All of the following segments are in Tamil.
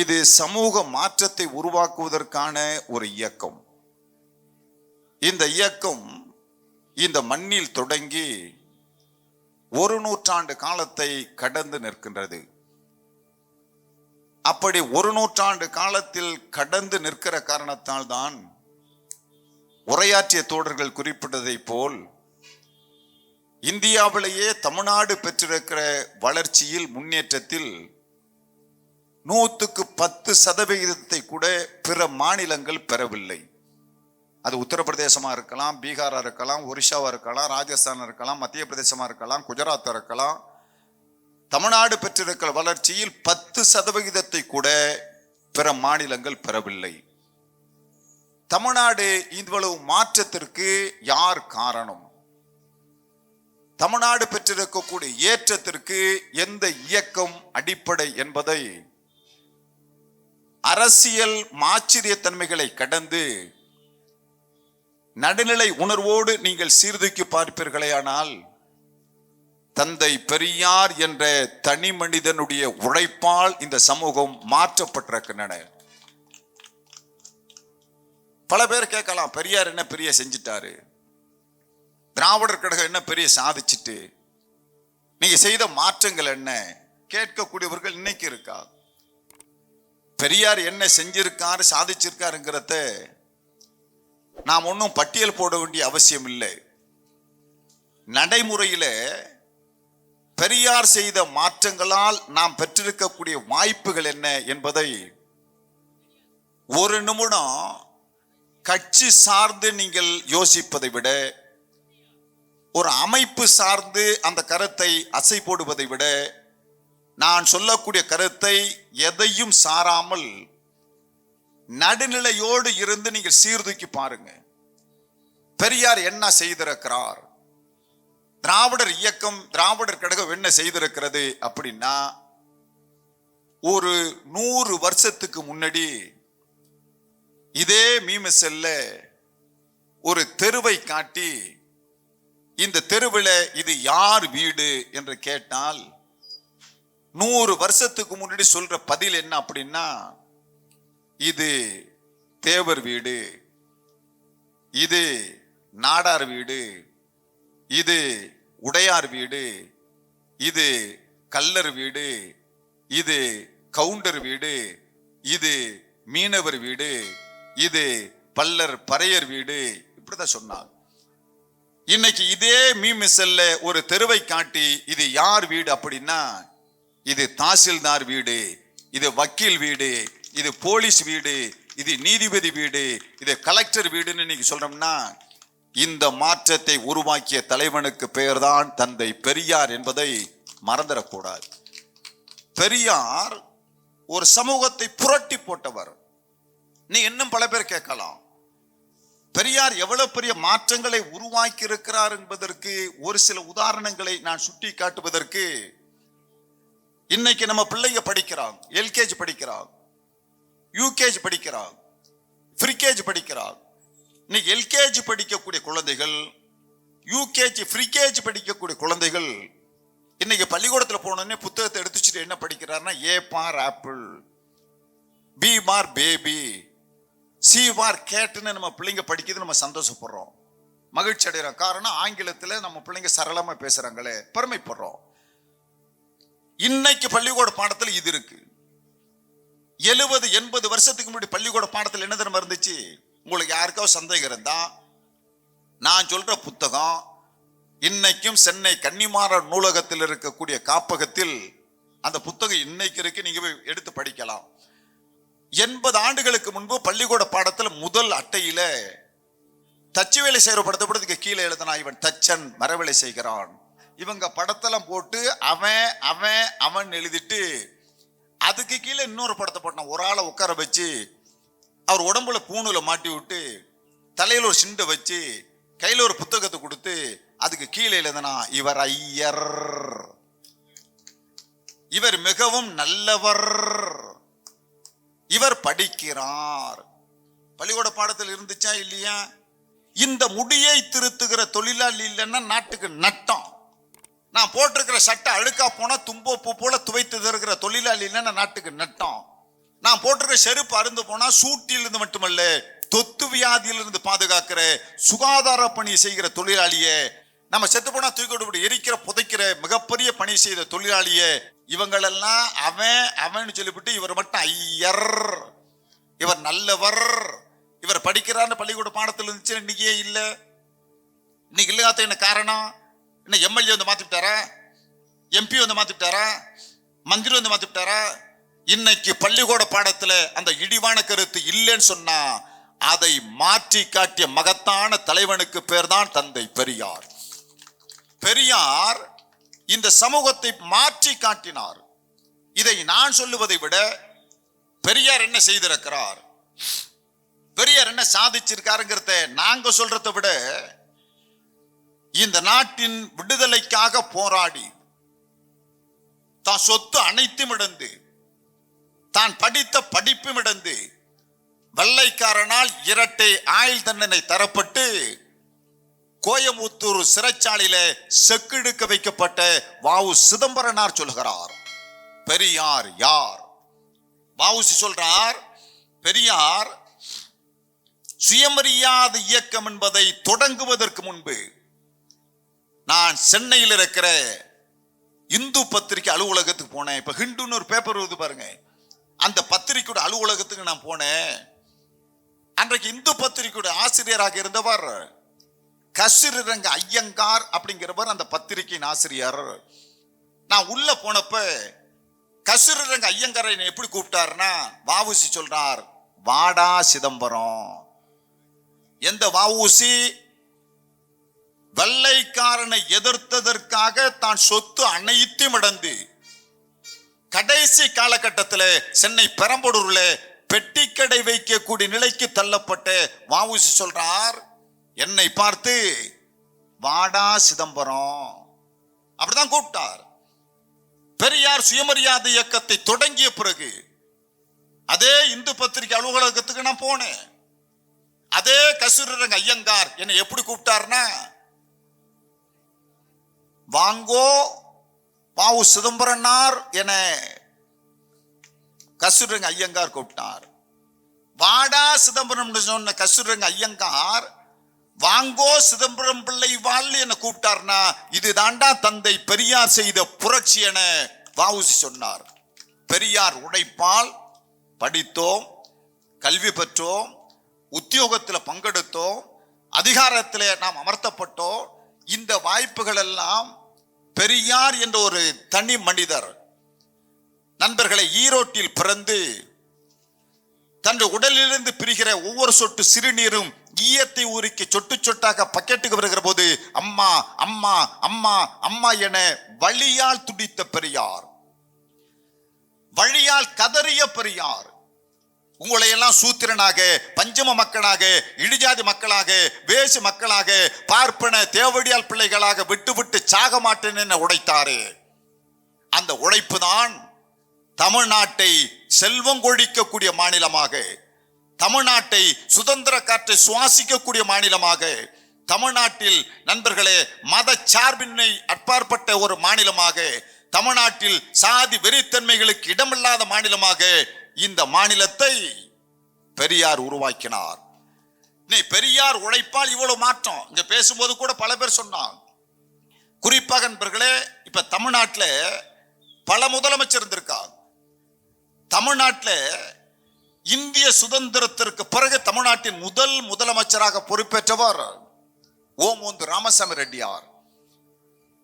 இது சமூக மாற்றத்தை உருவாக்குவதற்கான ஒரு இயக்கம். இந்த இயக்கம் இந்த மண்ணில் தொடங்கி ஒரு நூற்றாண்டு காலத்தை கடந்து நிற்கின்றது. அப்படி ஒரு நூற்றாண்டு காலத்தில் கடந்து நிற்கிற காரணத்தால் தான் உரையாற்றிய தோழர்கள் குறிப்பிட்டதைப் போல் இந்தியாவிலேயே தமிழ்நாடு பெற்றிருக்கிற வளர்ச்சியில் முன்னேற்றத்தில் நூற்றுக்கு பத்து சதவிகிதத்தை கூட பிற மாநிலங்கள் பெறவில்லை. அது உத்தரப்பிரதேசமாக இருக்கலாம் பீகாராக இருக்கலாம் ஒரிசாவாக இருக்கலாம் ராஜஸ்தான் இருக்கலாம் மத்திய பிரதேசமாக இருக்கலாம் குஜராத் இருக்கலாம். தமிழ்நாடு பெற்றிருக்கிற வளர்ச்சியில் பத்து சதவிகிதத்தை கூட பிற மாநிலங்கள் பெறவில்லை. தமிழ்நாடு இவ்வளவு மாற்றத்திற்கு யார் காரணம்? தமிழ்நாடு பெற்றிருக்கக்கூடிய ஏற்றத்திற்கு எந்த இயக்கம் அடிப்படை என்பதை அரசியல் மாச்சரியத்தன்மைகளை கடந்து நடுநிலை உணர்வோடு நீங்கள் சீர்தூக்கி பார்ப்பீர்களேயானால் தந்தை பெரியார் என்ற தனி மனிதனுடைய உழைப்பால் இந்த சமூகம் மாற்றப்பட்டிருக்கின்றன. பல பேர் கேட்கலாம் பெரியார் என்ன பெரிய செஞ்சிட்டாரு? திராவிடர் கழகம் என்ன பெரிய சாதிச்சிட்டு? நீங்க செய்த மாற்றங்கள் என்ன? கேட்கக்கூடியவர்கள் இன்னைக்கு இருக்கா? பெரியார் என்ன செஞ்சிருக்காரு சாதிச்சிருக்காருங்கிறத நாம் ஒன்றும் பட்டியல் போட வேண்டிய அவசியம் இல்லை. நடைமுறையில் பெரியார் செய்த மாற்றங்களால் நாம் பெற்றிருக்கக்கூடிய வாய்ப்புகள் என்ன என்பதை ஒரு நிமிடம் கட்சி சார்ந்து நீங்கள் யோசிப்பதை விட ஒரு அமைப்பு சார்ந்து அந்த கருத்தை அசை போடுவதை விட நான் சொல்லக்கூடிய கருத்தை எதையும் சாராமல் நடுநிலையோடு இருந்து நீங்கள் சீர்தூக்கி பாருங்க. பெரியார் என்ன செய்திருக்கிறார்? திராவிடர் இயக்கம் திராவிடர் கழகம் என்ன செய்திருக்கிறது அப்படின்னா ஒரு நூறு வருஷத்துக்கு முன்னாடி இதே மீமசல்ல ஒரு தெருவை காட்டி இந்த தெருவில் இது யார் வீடு என்று கேட்டால் நூறு வருஷத்துக்கு முன்னாடி சொல்ற பதில் என்ன அப்படின்னா இது தேவர் வீடு இது நாடார் வீடு இது உடையார் வீடு இது கல்லர் வீடு இது கவுண்டர் வீடு இது மீனவர் வீடு இது பல்லர் பறையர் வீடு இப்படிதான் சொன்னாங்க. இன்னைக்கு இதே மீமிசல்ல ஒரு தெருவை காட்டி இது யார் வீடு அப்படின்னா இது தாசில்தார் வீடு இது வக்கீல் வீடு இது போலீஸ் வீடு இது நீதிபதி வீடு இது கலெக்டர் வீடுன்னு இன்னைக்கு சொல்றோம்னா இந்த மாற்றத்தை உருவாக்கிய தலைவனுக்கு பெயர்தான் தந்தை பெரியார் என்பதை மறந்துடக்கூடாது. பெரியார் ஒரு சமூகத்தை புரட்டி போட்டவர். நீ இன்னும் பல பேர் கேட்கலாம். பெரியார் எவ்வளவு பெரிய மாற்றங்களை உருவாக்கி இருக்கிறார் என்பதற்கு ஒரு சில உதாரணங்களை நான் சுட்டி காட்டுவதற்கு இன்னைக்கு நம்ம பிள்ளைங்க படிக்கிறாங்க. எல்கேஜி படிக்கிறாங்க. யூகேஜி படிக்கிறாங்க. ஃப்ரீகேஜி படிக்கிறாங்க. இன்னைக்கு எல்கேஜி படிக்கக்கூடிய குழந்தைகள் யூகேஜி ஃப்ரீகேஜி படிக்கக்கூடிய குழந்தைகள் இன்னைக்கு பள்ளிக்கூடத்தில் போனோடனே புத்தகத்தை எடுத்து வச்சுட்டு என்ன படிக்கிறாருன்னா A for apple B for baby C for கேட்டுன்னு நம்ம பிள்ளைங்க படிக்கிறது நம்ம சந்தோஷப்படுறோம். மகிழ்ச்சி அடைகிறோம் காரணம் ஆங்கிலத்தில் நம்ம பிள்ளைங்க சரளமாக பேசுகிறாங்களே பெருமைப்படுறோம். இன்னைக்கு பள்ளிக்கூட பாடத்தில் இது இருக்கு. எழுபது எண்பது வருஷத்துக்கு முன்னாடி பள்ளிக்கூட பாடத்தில் என்ன தெரியுமா இருந்துச்சு? உங்களுக்கு யாருக்காவது சந்தேகம் இருந்தா நான் சொல்ற புத்தகம் இன்னைக்கும் சென்னை கன்னிமார நூலகத்தில் இருக்கக்கூடிய காப்பகத்தில் அந்த புத்தகம் இன்னைக்கு இருக்கு நீங்க போய் எடுத்து படிக்கலாம். எண்பது ஆண்டுகளுக்கு முன்பு பள்ளிக்கூட பாடத்தில் முதல் அட்டையில தச்சு வேலை செய்கிற படத்தை கீழே எழுதினா இவன் தச்சன் மரவேலை செய்கிறான். இவங்க படத்தெல்லாம் போட்டு அவன் அவன் அவன் எழுதிட்டு அதுக்கு கீழே இன்னொரு படத்தை போட்டான். ஒரு ஆளை உட்கார வச்சு அவர் உடம்புல பூணுல மாட்டி விட்டு தலையில ஒரு சிண்டை வச்சு கையில ஒரு புத்தகத்தை கொடுத்து அதுக்கு கீழே எழுதுனா இவர் ஐயர். இவர் மிகவும் நல்லவர். இவர் படிக்கிறார். பள்ளிக்கூட பாடத்தில் இருந்துச்சா இல்லையா? இந்த முடியை திருத்துகிற தொழிலாளி இல்லைன்னா நாட்டுக்கு நட்டம். நான் போட்டிருக்கிற சட்டை அழுக்கா போனால் தும்போ பூ போல துவைத்து தருகிற தொழிலாளி இல்லைன்னா நாட்டுக்கு நட்டம். நான் போட்டிருக்க செருப்பு அருந்து போனால் சூட்டிலிருந்து மட்டுமல்ல தொத்து வியாதியிலிருந்து பாதுகாக்கிற சுகாதார பணி செய்கிற தொழிலாளியே நம்ம செத்து போனா விட்டு எரிக்கிற புதைக்கிற மிகப்பெரிய பணி செய்த தொழிலாளியே இவங்களெல்லாம் அவன் அவன் சொல்லிவிட்டு இவர் மட்டும் ஐயர். இவர் நல்லவர். இவர் படிக்கிறார்னு பள்ளிக்கூட பாடத்தில் இருந்துச்சு இன்னைக்கே இல்லை. இன்னைக்கு இல்லாத என்ன காரணம்? என்ன எம்எல்ஏ வந்து மாத்திட்டாரா எம்பி வந்து மாத்திட்டாரா மந்திரி வந்து மாத்திட்டாரா இன்னைக்கு பள்ளிக்கூட பாடத்துல அந்த இடிவான கருத்து இல்லைன்னு சொன்னா அதை மாற்றி காட்டிய மகத்தான தலைவனுக்கு பேர் தான் தந்தை பெரியார். பெரியார் இந்த சமூகத்தை மாற்றி காட்டினார். இதை நான் சொல்லுவதை விட பெரியார் என்ன செய்திருக்கிறார்? பெரியார் என்ன சாதிச்சிருக்காருங்கிறத நாங்க சொல்றதை விட இந்த நாட்டின் விடுதலைக்காக போராடி தான் சொத்து அனைத்தும் இழந்து தான் படித்த படிப்பும் இழந்து வெள்ளைக்காரனால் இரட்டை ஆயுள் தண்டனை தரப்பட்டு கோயம்புத்தூர் சிறைச்சாலையில செக்கெடுக்க வைக்கப்பட்ட வாவு சிதம்பரனார் சொல்கிறார். பெரியார் யார்? வாவுசி சொல்றார் பெரியார் சுயமரியாத இயக்கம் என்பதை தொடங்குவதற்கு முன்பு நான் சென்னையில் இருக்கிற இந்து பத்திரிகை அலுவலகத்துக்கு போனேன். இப்ப ஹிந்துன்னு ஒரு பேப்பர் வருது பாருங்க. அந்த பத்திரிகையோட அலுவலகத்துக்கு நான் போனேன். அன்றைக்கு இந்து பத்திரிகையோட ஆசிரியராக இருந்தவர் கசிரங்க ஐயங்கார் அப்படிங்கிறவர் அந்த பத்திரிகையின் ஆசிரியர். நான் உள்ள போனப்ப கசிரங்க ஐயங்காரை என்னை எப்படி கூப்பிட்டாருன்னா வாவுசி சொல்றார் வாடா சிதம்பரம். எந்த வாவுசி வெள்ளைக்காரனை எதிர்த்ததற்காக தான் சொத்து அனைத்தும் இழந்து கடைசி காலகட்டத்தில் சென்னை பெரம்பலூர்ல பெட்டிக்கடை வைக்கக்கூடிய நிலைக்கு தள்ளப்பட்ட வாவுசி சொல்றார் என்னை பார்த்து வாடா சிதம்பரம். அப்படிதான் கூப்பிட்டார். பெரியார் சுயமரியாதை இயக்கத்தை தொடங்கிய பிறகு அதே இந்து பத்திரிகை அலுவலகத்துக்கு நான் போனேன். அதே கசூரங்க ஐயங்கார் என்னை எப்படி கூப்பிட்டாருன்னா வாங்கோ பாவு சிதம்பரனார் என கசூரங்க ஐயங்கார் கூப்பிட்டார். வாடா சிதம்பரம் சொன்ன கசூரங்க ஐயங்கார் வாங்கோ சிதம்பரம் பிள்ளை வாழ் என கூப்பிட்டார்னா இது தாண்டா தந்தை பெரியார் செய்த புரட்சி என வாவுசி சொன்னார். பெரியார் உடைப்பால் படித்தோம் கல்வி பெற்றோம் உத்தியோகத்தில் பங்கெடுத்தோம் அதிகாரத்தில் நாம் அமர்த்தப்பட்டோம் இந்த வாய்ப்புகள் எல்லாம் பெரியார் என்ற ஒரு தனி மனிதர் நண்பர்களை ஈரோட்டில் பிறந்து தன் உடலிலிருந்து பிரிகிற ஒவ்வொரு சொட்டு சிறுநீரும் ஈயத்தை ஊறிக்கு சொட்டு சொட்டாக பக்கெட்டுக்கு வருகிற போது அம்மா அம்மா அம்மா அம்மா என வழியால் துடித்த பெரியார். வழியால் கதறிய பெரியார். உங்களையெல்லாம் சூத்திரனாக பஞ்சம மக்களாக இடிஜாதி மக்களாக வேசு மக்களாக பார்ப்பன தேவடியால் பிள்ளைகளாக விட்டுவிட்டு சாக மாட்டேன் என உடைத்தாரு. அந்த உழைப்பு தான் தமிழ்நாட்டை செல்வம் கொழிக்கக்கூடிய மாநிலமாக தமிழ்நாட்டை சுதந்திர காற்றை சுவாசிக்கக்கூடிய மாநிலமாக தமிழ்நாட்டில் நண்பர்களே மத சார்பின்மை அற்பாற்பட்ட ஒரு மாநிலமாக தமிழ்நாட்டில் சாதி வெறித்தன்மைகளுக்கு இடமில்லாத மாநிலமாக இந்த மாநிலத்தை பெரியார் உருவாக்கினார். நீ பெரியார் உழைப்பால் இவ்வளவு மாற்றம். இங்க பேசும்போது கூட பல பேர் சொன்னாங்க. குறிப்பாக நண்பர்களே இப்ப தமிழ்நாட்டில் பல முதலமைச்சர் இருந்திருக்காங்க. தமிழ்நாட்டில் இந்திய சுதந்திரத்திற்கு பிறகு தமிழ்நாட்டின் முதல் முதலமைச்சராக பொறுப்பேற்றவர் ஓமூந்து ராமசாமி ரெட்டியார்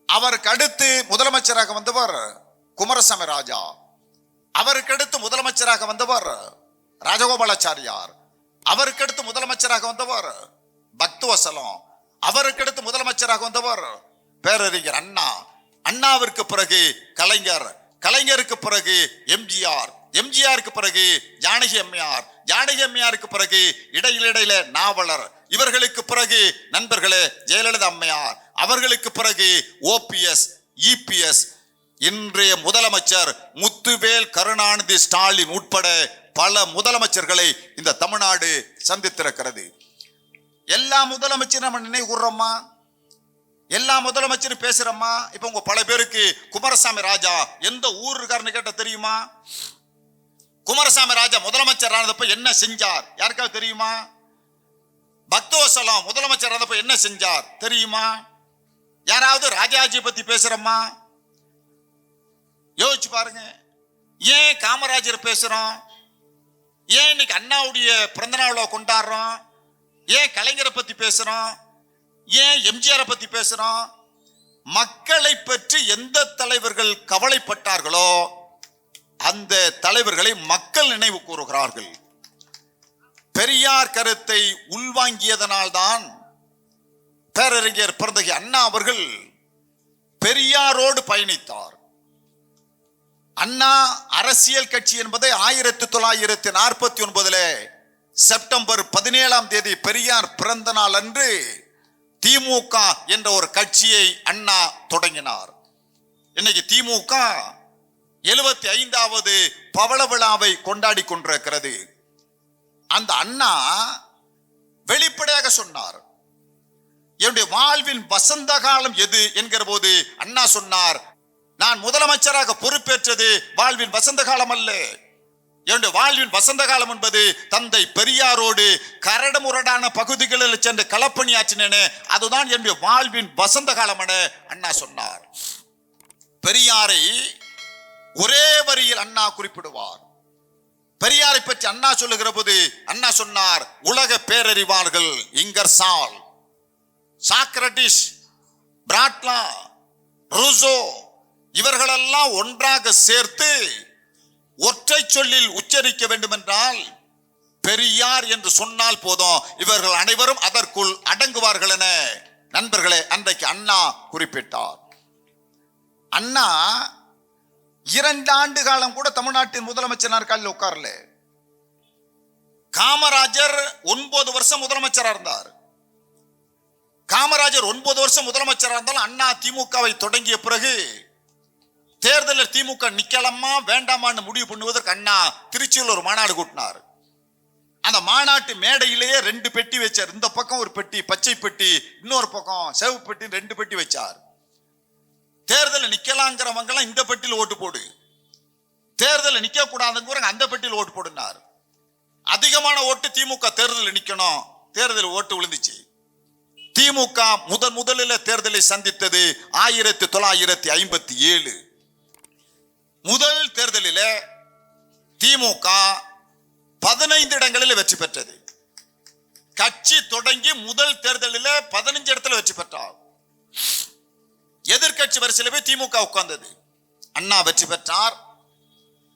அவருக்கு அடுத்து முதலமைச்சராக வந்தவர் குமரசாமி ராஜா. அவருக்கு அடுத்து முதலமைச்சராக வந்தவர் ராஜகோபாலாச்சாரியார். அவருக்கு அடுத்து முதலமைச்சராக வந்தவர் பக்துவசலம் அவருக்கு அடுத்து முதலமைச்சராக வந்தவர் பேரறிஞர் அண்ணா. அண்ணாவிற்கு பிறகு கலைஞர். கலைஞருக்கு பிறகு எம்ஜிஆர். எம்ஜிஆருக்கு பிறகு ஜானகி அம்மையார். ஜானகி அம்மையாருக்கு பிறகு இடையிலிடையில இடையில நாவலர். இவர்களுக்கு பிறகு நண்பர்களே ஜெயலலிதா அம்மையார். அவர்களுக்கு பிறகு ஓபிஎஸ் இபிஎஸ் இன்றைய முதலமைச்சர் முத்துவேல் கருணாநிதி ஸ்டாலின் உட்பட பல முதலமைச்சர்களை இந்த தமிழ்நாடு சந்தித்திருக்கிறது. எல்லா முதலமைச்சரும் நம்ம நினைவுறோமா எல்லா முதலமைச்சரும் பேசுறோமா? இப்போ உங்க பல பேருக்கு குமாரசாமி ராஜா எந்த ஊர் இருக்காருன்னு கேட்ட தெரியுமா? குமாரசாமி ராஜா முதலமைச்சர் ஆனதப்ப என்ன செஞ்சார்? யாருக்காவது தெரியுமா? பக்தவசலம் முதலமைச்சர் ஆனதப்ப என்ன செஞ்சார்? தெரியுமா? யாராவது ராஜாஜி பத்தி பேசுறோமா? யோசிச்சு பாருங்க. ஏன் காமராஜர் பேசுறோம்? ஏன் இன்னைக்கு அண்ணாவுடைய பிறந்த நாளை கொண்டாடுறோம்? ஏன் கலைஞரை பத்தி பேசுறோம்? ஏன் எம்ஜிஆரை பத்தி பேசுறோம்? மக்களை பற்றி எந்த தலைவர்கள் கவலைப்பட்டார்களோ அந்த தலைவர்களை மக்கள் நினைவு கூறுகிறார்கள். பெரியார் கருத்தை உள்வாங்கியதனால்தான் பேரறிஞர் பிறந்தகி அண்ணா அவர்கள் பெரியாரோடு பயணித்தார். அண்ணா அரசியல் கட்சி என்பதை ஆயிரத்தி தொள்ளாயிரத்தி நாற்பத்தி ஒன்பதுல செப்டம்பர் பதினேழாம் தேதி பெரியார் பிறந்த நாள் அன்று திமுக என்ற ஒரு கட்சியை அண்ணா தொடங்கினார். இன்னைக்கு திமுக எழுபத்தி ஐந்தாவது பவள விழாவை கொண்டாடி கொண்டிருக்கிறது. அந்த அண்ணா வெளிப்படையாக சொன்னார். என்னுடைய வாழ்வின் வசந்த காலம் எது? என்கிற போது அண்ணா சொன்னார் நான் முதலமைச்சராக பொறுப்பேற்றது வாழ்வின் வசந்த காலம் அல்ல என்னுடைய வாழ்வின் வசந்த காலம் என்பது தந்தை பெரியாரோடு கரடுமுரடான பகுதிகளில் சென்று களப்பணியாற்றினேனே அதுதான் என்னுடைய வாழ்வின் வசந்த காலம் என அண்ணா சொன்னார். பெரியாரை ஒரே வரியில் அண்ணா குறிப்பிடுவார். பெரியாரை பற்றி அண்ணா சொல்லுகிற போது அண்ணா சொன்னார் உலக பேரறிவார்கள் இங்கர்சால் சாக்ரட்டிஸ் பிராட்லா ரூசோ இவர்களெல்லாம் ஒன்றாக சேர்த்து ஒற்றை சொல்லில் உச்சரிக்க வேண்டும் என்றால் பெரியார் என்று சொன்னால் போதும். இவர்கள் அனைவரும் அதற்குள் அடங்குவார்கள் என நண்பர்களே அன்றைக்கு அண்ணா குறிப்பிட்டார். அண்ணா இரண்டு ஆண்டு காலம் கூட தமிழ்நாட்டின் முதலமைச்சர் நாற்காலில் உட்காரல. காமராஜர் ஒன்பது வருஷம் முதலமைச்சராக இருந்தார். காமராஜர் ஒன்பது வருஷம் முதலமைச்சராக இருந்தாலும் அண்ணா திமுகவை தொடங்கிய பிறகு தேர்தலில் திமுக நிக்கலாமா வேண்டாமான்னு முடிவு பண்ணுவதற்கு அண்ணா திருச்சியில் ஒரு மாநாடு கூட்டினார். அந்த மாநாட்டு மேடையிலேயே ரெண்டு பெட்டி வச்சார். இந்த பக்கம் ஒரு பெட்டி பச்சை பெட்டி இன்னொரு பக்கம் சிவப்பு பெட்டி ரெண்டு பெட்டி வச்சார். தேர்தலில் நிக்கலாங்கிறவங்கலாம் இந்த பெட்டியில் ஓட்டு போடு. தேர்தலில் நிக்க கூடாதுங்கிறவங்க அந்த பெட்டியில் ஓட்டு போடுனார். அதிகமான ஓட்டு திமுக தேர்தலில் நிக்கணும். தேர்தல் ஓட்டு விழுந்துச்சு. திமுக முதன் முதலில் தேர்தலை சந்தித்தது ஆயிரத்தி தொள்ளாயிரத்தி ஐம்பத்தி ஏழு. முதல் தேர்தலில் திமுக பதினைந்து இடங்களில் வெற்றி பெற்றது. கட்சி தொடங்கி முதல் தேர்தலில் பதினஞ்சு இடத்துல வெற்றி பெற்றார். எதிர்க்கட்சி வரிசையில் போய் திமுக உட்கார்ந்தது. அண்ணா வெற்றி பெற்றார்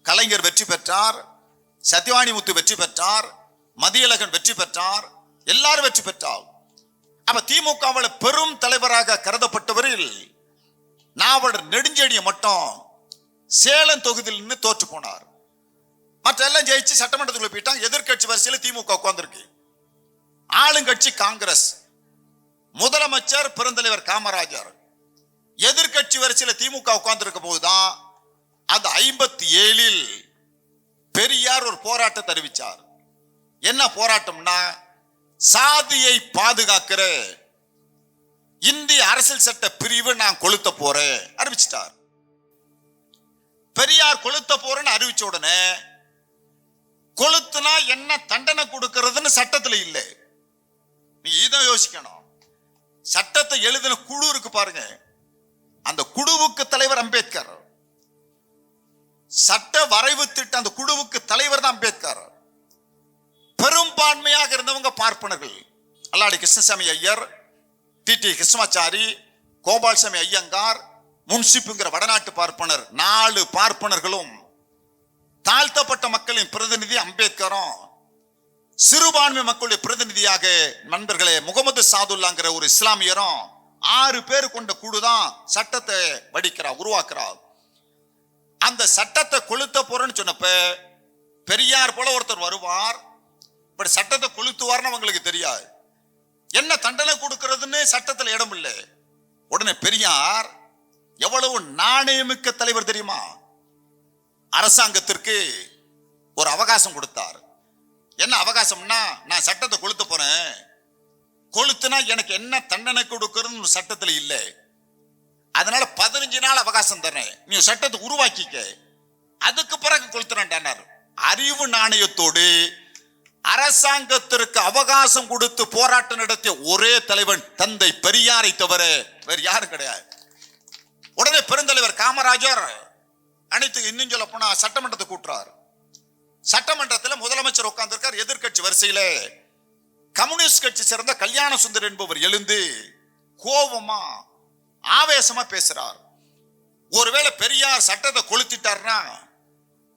கலைஞர் வெற்றி பெற்றார் சத்யவாணி முத்து வெற்றி பெற்றார் மதியழகன் வெற்றி பெற்றார் எல்லாரும் வெற்றி பெற்றார். அப்ப திமுகவில் பெரும் தலைவராக கருதப்பட்டவரில் நாவலர் நெடுஞ்செடியை மட்டும் சேலம் தொகுதியில் நின்று தோற்று போனார். மற்ற எல்லாம் ஜெயிச்சு சட்டமன்றத்துக்குள்ள போயிட்டாங்க எதிர்க்கட்சி வரிசையில் திமுக உட்காந்துருக்கு ஆளுங்கட்சி காங்கிரஸ். முதலமைச்சர் பெருந்தலைவர் காமராஜர். எதிர்க்கட்சி வரிசையில் திமுக உட்கார்ந்துருக்க போதுதான் அந்த ஐம்பத்தி ஏழில் பெரியார் ஒரு போராட்டத்தை அறிவிச்சார் என்ன போராட்டம்னா சாதியை பாதுகாக்கிற இந்திய அரசியல் சட்ட பிரிவு நான் கொளுத்த போறேன் அறிவிச்சிட்டார். பெரியார் கொளுத்த போறேன்னு அறிவிச்ச உடனே கொளுத்துனா என்ன தண்டனை கொடுக்கறதுன்னு சட்டத்துல இல்லை. நீ இதை யோசிக்கணும். சட்டத்தை எழுதின குழு இருக்கு பாருங்க. அந்த குழுவுக்கு தலைவர் அம்பேத்கர். சட்ட வரைவு திட்டம் அந்த குழுவுக்கு தலைவர் தான் அம்பேத்கர். பெரும்பான்மையாக இருந்தவங்க பார்ப்பனர்கள். அல்லாடி கிருஷ்ணசாமி ஐயர் டி டி கிருஷ்ணமாச்சாரி கோபால்சாமி ஐயங்கார் முன்சிப்புங்கிற வடநாட்டு பார்ப்பனர் நாலு பார்ப்பனர்களும் தாழ்த்தப்பட்ட மக்களின் பிரதிநிதி அம்பேத்கரும் சிறுபான்மை மக்களுடைய பிரதிநிதியாக நண்பர்களே முகமது சாதுல்லாங்கிற ஒரு இஸ்லாமியரும் ஆறு பேர் கொண்ட குழுதான் சட்டத்தை வடிக்கிறார் உருவாக்குறார் அந்த சட்டத்தை கொளுத்த போறேன்னு சொன்னப்ப பெரியார் போல ஒருத்தர் வருவார். இப்படி சட்டத்தை கொளுத்துவார்னு அவங்களுக்கு தெரியாது. என்ன தண்டனை கொடுக்கறதுன்னு சட்டத்தில் இடம் இல்லை. உடனே பெரியார் எவ்வளவு நாணயமிக்க தலைவர் தெரியுமா? அரசாங்கத்திற்கு ஒரு அவகாசம் கொடுத்தார். என்ன அவகாசம்னா நான் சட்டத்தை கொளுத்த போறேன். கொளுத்துனா எனக்கு என்ன தண்டனை கொடுக்கறதுன்னு சட்டத்தில் இல்லை. அதனால பதினஞ்சு நாள் அவகாசம் தரேன் நீ சட்டத்தை உருவாக்கிக்க. அதுக்கு பிறகு கொளுத்துறேன்டானார் அறிவு நாணயத்தோடு அரசாங்கத்திற்கு அவகாசம் கொடுத்து போராட்டம் நடத்திய ஒரே தலைவன் தந்தை பெரியாரை தவிர வேறு யாரும் கிடையாது. உடனே பெருந்தலைவர் காமராஜர் அனைத்து இன்னும் சொல்ல போனா சட்டமன்றத்தை கூட்டுறார். சட்டமன்றத்தில் முதலமைச்சர் உட்கார்ந்திருக்கார் எதிர்க்கட்சி வரிசையில. கம்யூனிஸ்ட் கட்சி சேர்ந்த கல்யாண சுந்தர் என்பவர் எழுந்து கோபமா ஆவேசமா பேசுறார். ஒருவேளை பெரியார் சட்டத்தை கொளுத்திட்டார்னா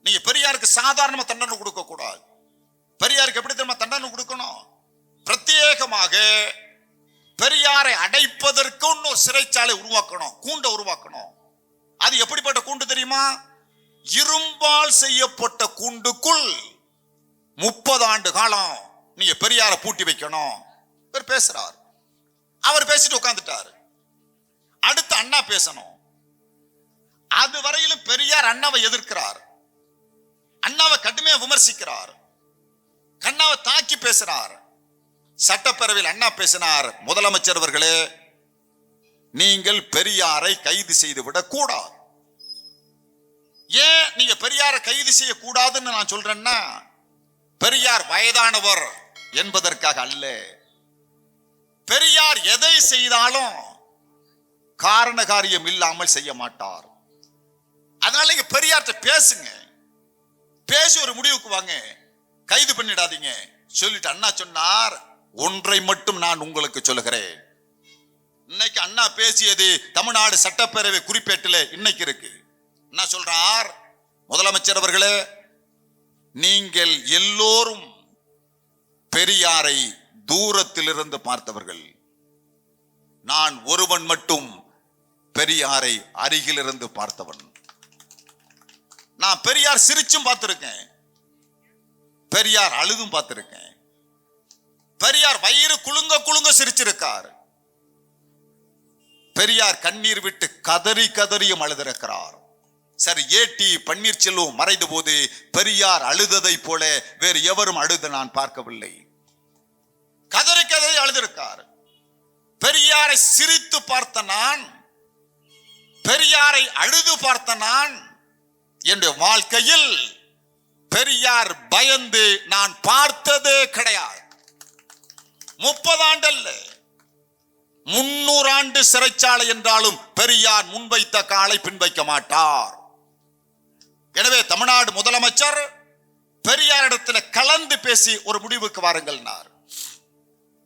நீங்க பெரியாருக்கு சாதாரணமா தண்டனை கொடுக்க கூடாது பெரியாருக்கு எப்படி தெரியுமா தண்டனை கொடுக்கணும்? பிரத்யேகமாக பெரியாரை அடைப்பதற்கு இன்னொரு சிறைச்சாலை உருவாக்கணும் கூண்டை உருவாக்கணும். அது எப்படிப்பட்ட கூண்டு தெரியுமா? இரும்பால் செய்யப்பட்ட கூண்டுக்குள் முப்பது ஆண்டு காலம் நீங்க பெரியாரை பூட்டி வைக்கணும். இவர் பேசுறார். அவர் பேசிட்டு உட்காந்துட்டாரு அடுத்து அண்ணா பேசணும். அது வரையிலும் பெரியார் அண்ணாவை எதிர்க்கிறார். அண்ணாவை கடுமையா விமர்சிக்கிறார். கண்ணாவை தாக்கி பேசுறார். சட்டப்பேரவையில் அண்ணா பேசினார். முதலமைச்சர் அவர்களே நீங்கள் பெரியாரை கைது செய்து விடக்கூடாது. ஏன் நீங்க பெரியாரை கைது செய்யக்கூடாதுன்னு நான் சொல்றேன்னா பெரியார் வயதானவர் என்பதற்காக அல்ல. பெரியார் எதை செய்தாலும் காரண காரியம் இல்லாமல் செய்ய மாட்டார். அதனால நீங்க பெரியார்ட்ட பேசுங்க. பேசி ஒரு முடிவுக்கு வாங்க. கைது பண்ணிடாதீங்க. சொல்லிட்டு அண்ணா சொன்னார். ஒன்றை மட்டும் நான் உங்களுக்கு சொல்லுகிறேன். இன்னைக்கு அண்ணா பேசியது தமிழ்நாடு சட்டப்பேரவை குறிப்பேட்டில் இன்னைக்கு இருக்கு. என்ன சொல்றார்? முதலமைச்சர் அவர்களே நீங்கள் எல்லோரும் பெரியாரை தூரத்திலிருந்து பார்த்தவர்கள். நான் ஒருவன் மட்டும் பெரியாரை அருகிலிருந்து பார்த்தவன். நான் பெரியார் சிரிச்சும் பார்த்திருக்கேன். பெரியார் அழுதும் பார்த்திருக்கேன். பெரியார் வயிறு குலுங்க குலுங்க சிரிச்சிருக்கார். பெரியார் கண்ணீர் விட்டு கதறி கதறியும் அழுதிருக்கிறார். சரி ஏடி பன்னீர்செல்வம் மறைந்த போது பெரியார் அழுததை போல வேறு எவரும் அழுத நான் பார்க்கவில்லை. கதறி கதறி அழுதிருக்கார். பெரியாரை சிரித்து பார்த்த நான் பெரியாரை அழுது பார்த்த நான் என்னுடைய வாழ்க்கையில் பெரியார் பயந்து நான் பார்த்ததே கிடையாது. முப்பது ஆண்டல்ல முன்னூறு ஆண்டு சிறைச்சாலை என்றாலும் பெரியார் முன்வைத்த காலை பின்வைக்க மாட்டார். எனவே தமிழ்நாடு முதலமைச்சர் பெரியாரிடத்தில் கலந்து பேசி ஒரு முடிவுக்கு வாருங்கள்னார்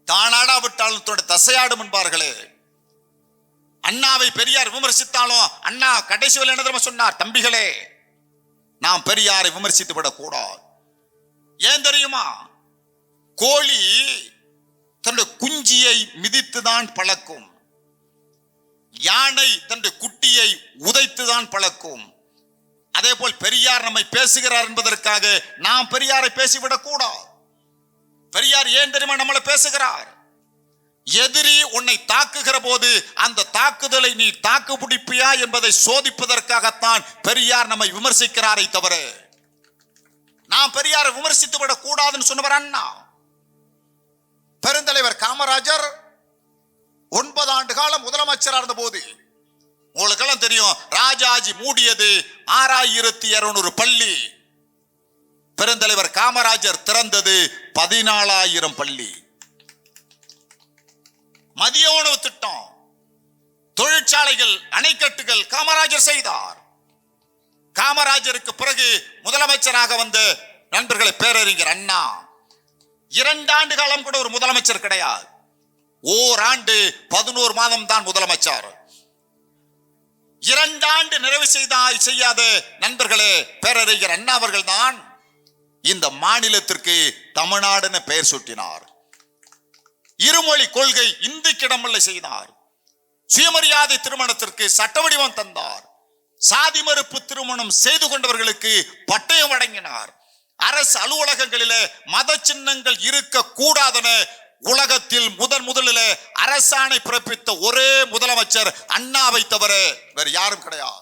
தானாடாவிட்டாலும் தோட தசையாடும் என்பார்களே. அண்ணாவை பெரியார் விமர்சித்தாலும் அண்ணா கடைசி என்ன தெரியுமா சொன்னார்? தம்பிகளே நாம் பெரியாரை விமர்சித்து விடக்கூடாது. ஏன் தெரியுமா? கோழி தன்னுடைய குஞ்சியை மிதித்துதான் பழக்கும். யானை தன்னுடைய குட்டியை உதைத்துதான் பழக்கும். அதே போல் பெரியார் நம்மை பேசுகிறார் என்பதற்காக நாம் பெரியாரை பேசிவிடக் கூடாது பெரியார் ஏன் தெரியுமா நம்மளை பேசுகிறார்? எதிரி உன்னை தாக்குகிற போது அந்த தாக்குதலை நீ தாக்கு பிடிப்பியா என்பதை சோதிப்பதற்காகத்தான் பெரியார் நம்மை விமர்சிக்கிறாரை தவிர நாம் பெரியாரை விமர்சித்து விடக் கூடாதுன்னு சொன்னவர் அண்ணா. பெருந்தலைவர் காமராஜர் ஒன்பது ஆண்டு காலம் முதலமைச்சராக இருந்த போது உங்களுக்கெல்லாம் தெரியும் ராஜாஜி மூடியது ஆறாயிரத்தி இருநூறு பள்ளி. பெருந்தலைவர் காமராஜர் திறந்தது பதினாலாயிரம் பள்ளி. மதிய உணவு திட்டம் தொழிற்சாலைகள் அணைக்கட்டுகள் காமராஜர் செய்தார். காமராஜருக்கு பிறகு முதலமைச்சராக வந்த நண்பர்களை பேரறிஞர் அண்ணா. இரண்டாண்டு காலம் கூட ஒரு முதலமைச்சர் கிடையாது. ஓராண்டு பதினோரு மாதம் தான் முதலமைச்சர். இரண்டாண்டு நிறைவு செய்தா செய்யாத நண்பர்களே பேரறிஞர் அண்ணா அவர்கள் தான் இந்த மாநிலத்திற்கு தமிழ்நாடுன்னு பெயர் சூட்டினார். இருமொழி கொள்கை இந்துக்கிடமில்லை செய்தார். சுயமரியாதை திருமணத்திற்கு சட்ட வடிவம் தந்தார். சாதி மறுப்பு திருமணம் செய்து கொண்டவர்களுக்கு பட்டயம் வழங்கினார். அரசு அலுவலகங்களிலே மத சின்னங்கள் இருக்க கூடாதென உலகத்தில் முதன் முதலில் அரசாணை பிறப்பித்த ஒரே முதலமைச்சர் அண்ணாவை தவிர வேறு யாரும் கிடையாது.